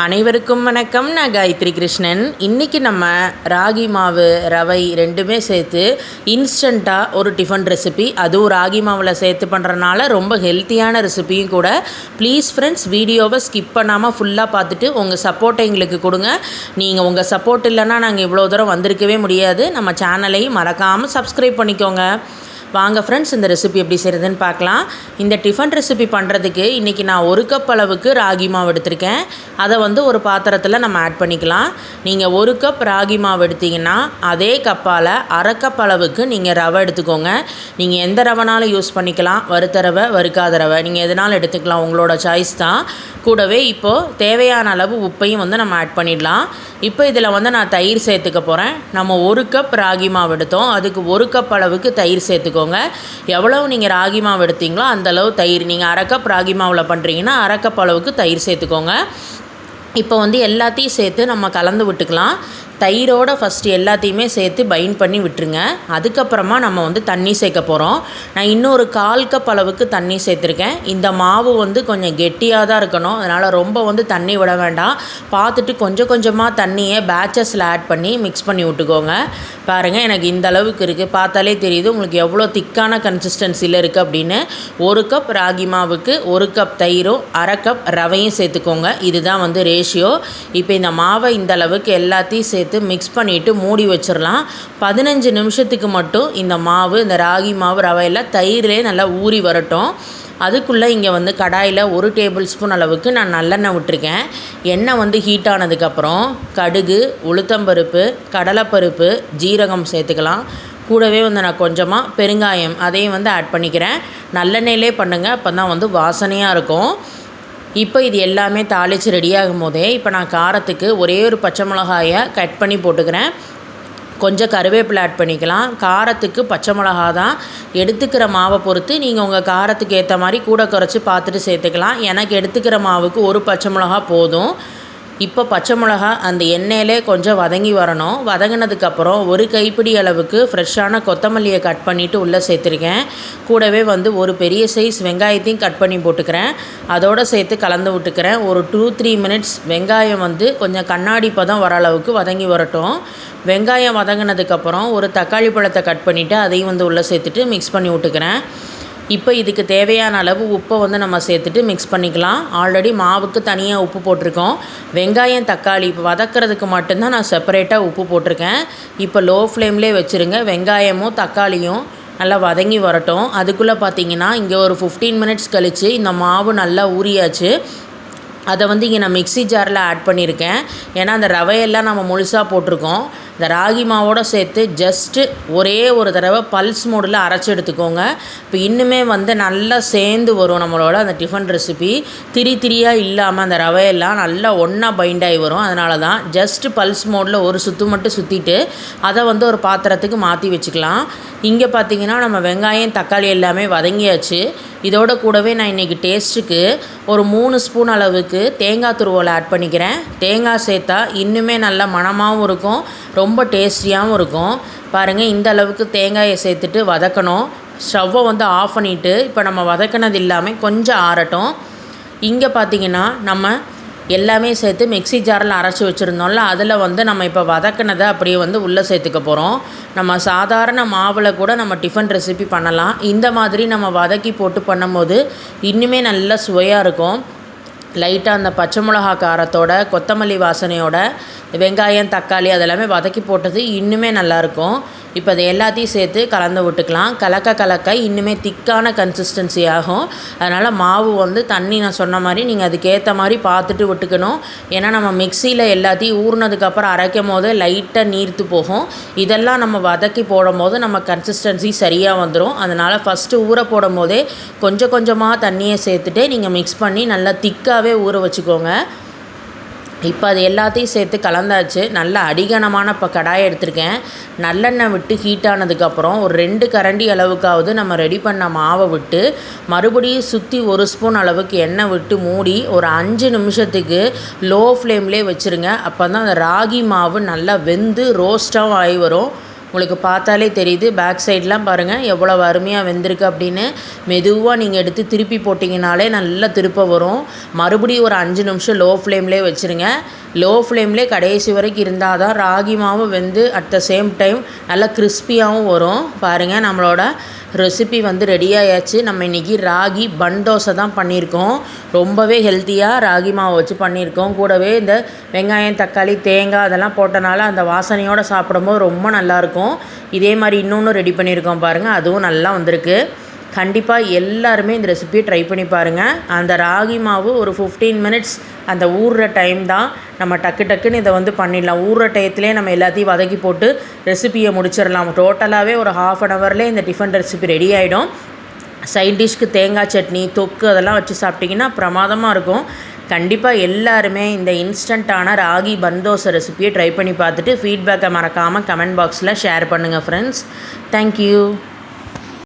அனைவருக்கும் வணக்கம். நான் காயத்ரி கிருஷ்ணன். இன்றைக்கி நம்ம ராகி மாவு ரவை ரெண்டுமே சேர்த்து இன்ஸ்டண்ட்டாக ஒரு டிஃபன் ரெசிபி அதுவும் ராகி மாவில் சேர்த்து பண்ணுறனால ரொம்ப ஹெல்த்தியான ரெசிபியும் கூட. ப்ளீஸ் ஃப்ரெண்ட்ஸ் வீடியோவை ஸ்கிப் பண்ணாமல் ஃபுல்லாக பார்த்துட்டு உங்கள் சப்போர்ட்டை எங்களுக்கு கொடுங்க. நீங்கள் உங்கள் சப்போர்ட் இல்லைன்னா நாங்கள் இவ்வளோ தூரம் வந்திருக்கவே முடியாது. நம்ம சேனலையும் மறக்காமல் சப்ஸ்கிரைப் பண்ணிக்கோங்க. வாங்க ஃப்ரெண்ட்ஸ் இந்த ரெசிபி எப்படி செய்கிறதுன்னு பார்க்கலாம். இந்த டிஃபன் ரெசிபி பண்ணுறதுக்கு இன்றைக்கி நான் ஒரு கப் அளவுக்கு ராகி மாவு எடுத்திருக்கேன். அதை வந்து ஒரு பாத்திரத்தில் நம்ம ஆட் பண்ணிக்கலாம். நீங்கள் ஒரு கப் ராகி மாவு எடுத்தீங்கன்னா அதே கப்பால் அரை கப் அளவுக்கு நீங்கள் ரவை எடுத்துக்கோங்க. நீங்கள் எந்த ரவைனாலும் யூஸ் பண்ணிக்கலாம். வறுத்த ரவை வறுக்காத ரவை. நீங்கள் எதனாலும் எடுத்துக்கலாம். உங்களோட சாய்ஸ் தான். கூடவே இப்போது தேவையான அளவு உப்பையும் வந்து நம்ம ஆட் பண்ணிடலாம். இப்போ இதில் வந்து நான் தயிர் சேர்த்துக்க போகிறேன். நம்ம ஒரு கப் ராகி மாவு எடுத்தோம். அதுக்கு ஒரு கப் அளவுக்கு தயிர் சேர்த்துக்கோங்க. எவ்வளவு நீங்கள் ராகி மாவு எடுத்தீங்களோ அந்த அளவு தயிர். நீங்கள் அரை கப் ராகி மாவில் பண்ணுறீங்கன்னா அரை கப் அளவுக்கு தயிர் சேர்த்துக்கோங்க. இப்போ வந்து எல்லாத்தையும் சேர்த்து நம்ம கலந்து விட்டுக்கலாம். தயிரோடு ஃபஸ்ட்டு எல்லாத்தையுமே சேர்த்து பைண்ட் பண்ணி விட்டுருங்க. அதுக்கப்புறமா நம்ம வந்து தண்ணி சேர்க்க போகிறோம் நான் இன்னொரு கால் கப் அளவுக்கு தண்ணி சேர்த்துருக்கேன். இந்த மாவு வந்து கொஞ்சம் கெட்டியாக தான் இருக்கணும். அதனால் ரொம்ப வந்து தண்ணி விட வேண்டாம். பார்த்துட்டு கொஞ்சம் கொஞ்சமாக தண்ணியை பேச்சஸில் ஆட் பண்ணி மிக்ஸ் பண்ணி விட்டுக்கோங்க. பாருங்கள் எனக்கு இந்த அளவுக்கு இருக்குது பார்த்தாலே தெரியுது உங்களுக்கு எவ்வளோ திக்கான கன்சிஸ்டன்சியில் இருக்குது அப்படின்னு. ஒரு கப் ராகி மாவுக்கு ஒரு கப் தயிரும் அரை கப் ரவையும் சேர்த்துக்கோங்க. இதுதான் வந்து ரேஷியோ இப்போ இந்த மாவை இந்த அளவுக்கு எல்லாத்தையும் சேர்த்து மிக்ஸ் பண்ணிவிட்டு மூடி வச்சிடலாம் பதினஞ்சு நிமிஷத்துக்கு மட்டும் இந்த மாவு இந்த ராகி மாவு ரவையில் தயிர்லேயே நல்லா ஊறி வரட்டும். அதுக்குள்ளே இங்கே வந்து கடாயில் ஒரு டேபிள் ஸ்பூன் அளவுக்கு நான் நல்லெண்ணெய் விட்டுருக்கேன். எண்ணெய் வந்து ஹீட் ஆனதுக்கப்புறம் கடுகு உளுத்தம்பருப்பு கடலைப்பருப்பு ஜீரகம் சேர்த்துக்கலாம். கூடவே வந்து நான் கொஞ்சமாக பெருங்காயம் அதையும் வந்து ஆட் பண்ணிக்கிறேன். நல்லெண்ணெயிலே பண்ணுங்கள் அப்போ தான் வந்து வாசனையாக இருக்கும். இப்போ இது எல்லாமே தாளித்து ரெடியாகும் போதே இப்போ நான் காரத்துக்கு ஒரே ஒரு பச்சை மிளகாயை கட் பண்ணி போட்டுக்கிறேன். கொஞ்சம் கருவேப்பிலை ஆட் பண்ணிக்கலாம். காரத்துக்கு பச்சை மிளகா தான். எடுத்துக்கிற மாவை பொறுத்து நீங்கள் உங்கள் காரத்துக்கு ஏற்ற மாதிரி கூட குறைச்சி பார்த்துட்டு சேர்த்துக்கலாம். எனக்கு எடுத்துக்கிற மாவுக்கு ஒரு பச்சை மிளகா போதும். இப்போ பச்சை மிளகா அந்த எண்ணெயிலே கொஞ்சம் வதங்கி வரணும். வதங்கினதுக்கப்புறம் ஒரு கைப்பிடி அளவுக்கு ஃப்ரெஷ்ஷான கொத்தமல்லியை கட் பண்ணிவிட்டு உள்ளே சேர்த்துருக்கேன். கூடவே வந்து ஒரு பெரிய சைஸ் வெங்காயத்தையும் கட் பண்ணி போட்டுக்கிறேன். அதோடு சேர்த்து கலந்து விட்டுக்கிறேன். ஒரு டூ த்ரீ மினிட்ஸ் வெங்காயம் வந்து கொஞ்சம் கண்ணாடி பதம் வர அளவுக்கு வதங்கி வரட்டும். வெங்காயம் வதங்கினதுக்கப்புறம் ஒரு தக்காளி பழத்தை கட் பண்ணிவிட்டு அதையும் வந்து உள்ளே சேர்த்துட்டு மிக்ஸ் பண்ணி விட்டுக்கிறேன். இப்போ இதுக்கு தேவையான அளவு உப்பை வந்து நம்ம சேர்த்துட்டு மிக்ஸ் பண்ணிக்கலாம். ஆல்ரெடி மாவுக்கு தனியாக உப்பு போட்டிருக்கோம். வெங்காயம் தக்காளி இப்போ வதக்கிறதுக்கு மட்டும்தான் நான் செப்பரேட்டாக உப்பு போட்டிருக்கேன். இப்போ லோ ஃப்ளேம்லேயே வச்சுருங்க. வெங்காயமும் தக்காளியும் நல்லா வதங்கி வரட்டும். அதுக்குள்ளே பார்த்தீங்கன்னா இங்கே ஒரு ஃபிஃப்டீன் மினிட்ஸ் கழித்து இந்த மாவு நல்லா ஊறியாச்சு. அதை வந்து இங்கே நான் மிக்ஸி ஜாரில் ஆட் பண்ணியிருக்கேன். ஏன்னா அந்த ரவையெல்லாம் நம்ம முழுசாக போட்டிருக்கோம். இந்த ராகி மாவோடு சேர்த்து ஜஸ்ட்டு ஒரே ஒரு தடவை பல்ஸ் மோடில் அரைச்சி எடுத்துக்கோங்க. இப்போ இன்னுமே வந்து நல்லா சேர்ந்து வரும் நம்மளோட அந்த டிஃபன் ரெசிபி திரி திரியாக இல்லாமல் அந்த ரவையெல்லாம் நல்லா ஒன்றா பைண்ட் ஆகி வரும். அதனால தான் ஜஸ்ட்டு பல்ஸ் மோடில் ஒரு சுற்று மட்டும் சுற்றிட்டு அதை வந்து ஒரு பாத்திரத்துக்கு மாற்றி வச்சுக்கலாம். இங்கே பார்த்தீங்கன்னா நம்ம வெங்காயம் தக்காளி எல்லாமே வதங்கியாச்சு. இதோட கூடவே நான் இன்றைக்கி டேஸ்ட்டுக்கு ஒரு மூணு ஸ்பூன் அளவுக்கு தேங்காய் துருவலை ஆட் பண்ணிக்கிறேன். தேங்காய் சேர்த்தா இன்னுமே நல்லா மணமாகவும் இருக்கும் ரொம்ப டேஸ்டியாகவும் இருக்கும். பாருங்கள் இந்த அளவுக்கு தேங்காயை சேர்த்துட்டு வதக்கணும். ஸ்டவ்வை வந்து ஆஃப் பண்ணிவிட்டு இப்போ நம்ம வதக்கினது இல்லாமல் கொஞ்சம் ஆறட்டும். இங்கே பார்த்தீங்கன்னா நம்ம எல்லாமே சேர்த்து மிக்ஸி ஜாரில் அரைச்சி வச்சுருந்தோம்ல அதில் வந்து நம்ம இப்போ வதக்கினதை அப்படியே வந்து உள்ளே சேர்த்துக்க போகிறோம் நம்ம சாதாரண மாவில் கூட நம்ம டிஃபன் ரெசிபி பண்ணலாம். இந்த மாதிரி நம்ம வதக்கி போட்டு பண்ணும்போது இன்னுமே நல்லா சுவையாக இருக்கும். லைட்டாக அந்த பச்சை மிளகா காரத்தோட கொத்தமல்லி வாசனையோட வெங்காயம் தக்காளி அதெல்லாமே வதக்கி போட்டது இன்னுமே நல்லாயிருக்கும் இப்போ அதை எல்லாத்தையும் சேர்த்து கலந்து விட்டுக்கலாம். கலக்க கலக்க இன்னுமே திக்கான கன்சிஸ்டன்சி ஆகும். அதனால் மாவு வந்து தண்ணி நான் சொன்ன மாதிரி நீங்கள் அதுக்கேற்ற மாதிரி பார்த்துட்டு விட்டுக்கணும். ஏன்னா நம்ம மிக்சியில் எல்லாத்தையும் ஊறினதுக்கப்புறம் அரைக்கும் போது லைட்டாக நீர்த்து போகும். இதெல்லாம் நம்ம வதக்கி போடும் போது நம்ம கன்சிஸ்டன்சி சரியாக வந்துடும் அதனால் ஃபஸ்ட்டு ஊற போடும் போதே கொஞ்சம் கொஞ்சமாக தண்ணியை சேர்த்துட்டு நீங்கள் மிக்ஸ் பண்ணி நல்லா திக்காகவே ஊற வச்சுக்கோங்க. இப்போ அது எல்லாத்தையும் சேர்த்து கலந்தாச்சு. நல்லா அடிகனமான இப்போ கடாயை எடுத்திருக்கேன். நல்லெண்ணெய் விட்டு ஹீட் ஆனதுக்கப்புறம் ஒரு ரெண்டு கரண்டி அளவுக்காவது நம்ம ரெடி பண்ண மாவை விட்டு மறுபடியும் சுற்றி ஒரு ஸ்பூன் அளவுக்கு எண்ணெய் விட்டு மூடி ஒரு அஞ்சு நிமிஷத்துக்கு லோ ஃப்ளேம்லேயே வச்சுருங்க. அப்போ தான் அந்த ராகி மாவு நல்லா வெந்து ரோஸ்ட்டாகவும் ஆகி வரும். உங்களுக்கு பார்த்தாலே தெரியுது. பேக் சைட்லாம் பாருங்கள் எவ்வளோ அருமையாக வெந்திருக்கு அப்படின்னு. மெதுவாக நீங்கள் எடுத்து திருப்பி போட்டிங்கனாலே நல்லா திருப்ப வரும். மறுபடியும் ஒரு அஞ்சு நிமிஷம் லோ ஃப்ளேம்லேயே வச்சுருங்க. லோ ஃப்ளேம்லேயே கடைசி வரைக்கும் இருந்தால் தான் ராகி மாவு வெந்து அட் த சேம் டைம் நல்லா கிறிஸ்பியாகவும் வரும். பாருங்கள் நம்மளோட ரெசிபி வந்து ரெடி ஆயாச்சு. நம்ம இன்றைக்கி ராகி பன் தோசை தான் பண்ணியிருக்கோம். ரொம்பவே ஹெல்த்தியாக ராகி மாவு வச்சு பண்ணியிருக்கோம். கூடவே இந்த வெங்காயம் தக்காளி தேங்காய் அதெல்லாம் போட்டனால அந்த வாசனையோடு சாப்பிடும்போது ரொம்ப நல்லாயிருக்கும் இதே மாதிரி இன்னொன்று ரெடி பண்ணியிருக்கோம் பாருங்கள் அதுவும் நல்லா வந்திருக்கு. கண்டிப்பாக எல்லாருமே இந்த ரெசிபியை ட்ரை பண்ணி பாருங்கள் அந்த ராகி மாவு ஒரு ஃபிஃப்டீன் மினிட்ஸ் அந்த ஊறுற டைம் தான். நம்ம டக்கு டக்குன்னு இதை வந்து பண்ணிடலாம். ஊறுற டயத்துலேயே நம்ம எல்லாத்தையும் வதக்கி போட்டு ரெசிபியை முடிச்சிடலாம். டோட்டலாகவே ஒரு ஹாஃப் அன் ஹவர்லேயே இந்த டிஃபன் ரெசிபி ரெடி ஆகிடும் சைட் டிஷ்க்கு தேங்காய் சட்னி தொக்கு அதெல்லாம் வச்சு சாப்பிட்டிங்கன்னா பிரமாதமாக இருக்கும். கண்டிப்பாக எல்லாருமே இந்த இன்ஸ்டண்ட்டான ராகி பந்தோசை ரெசிபியை ட்ரை பண்ணி பார்த்துட்டு ஃபீட்பேக்கை மறக்காமல் கமெண்ட் பாக்ஸில் ஷேர் பண்ணுங்கள் ஃப்ரெண்ட்ஸ் தேங்க்யூ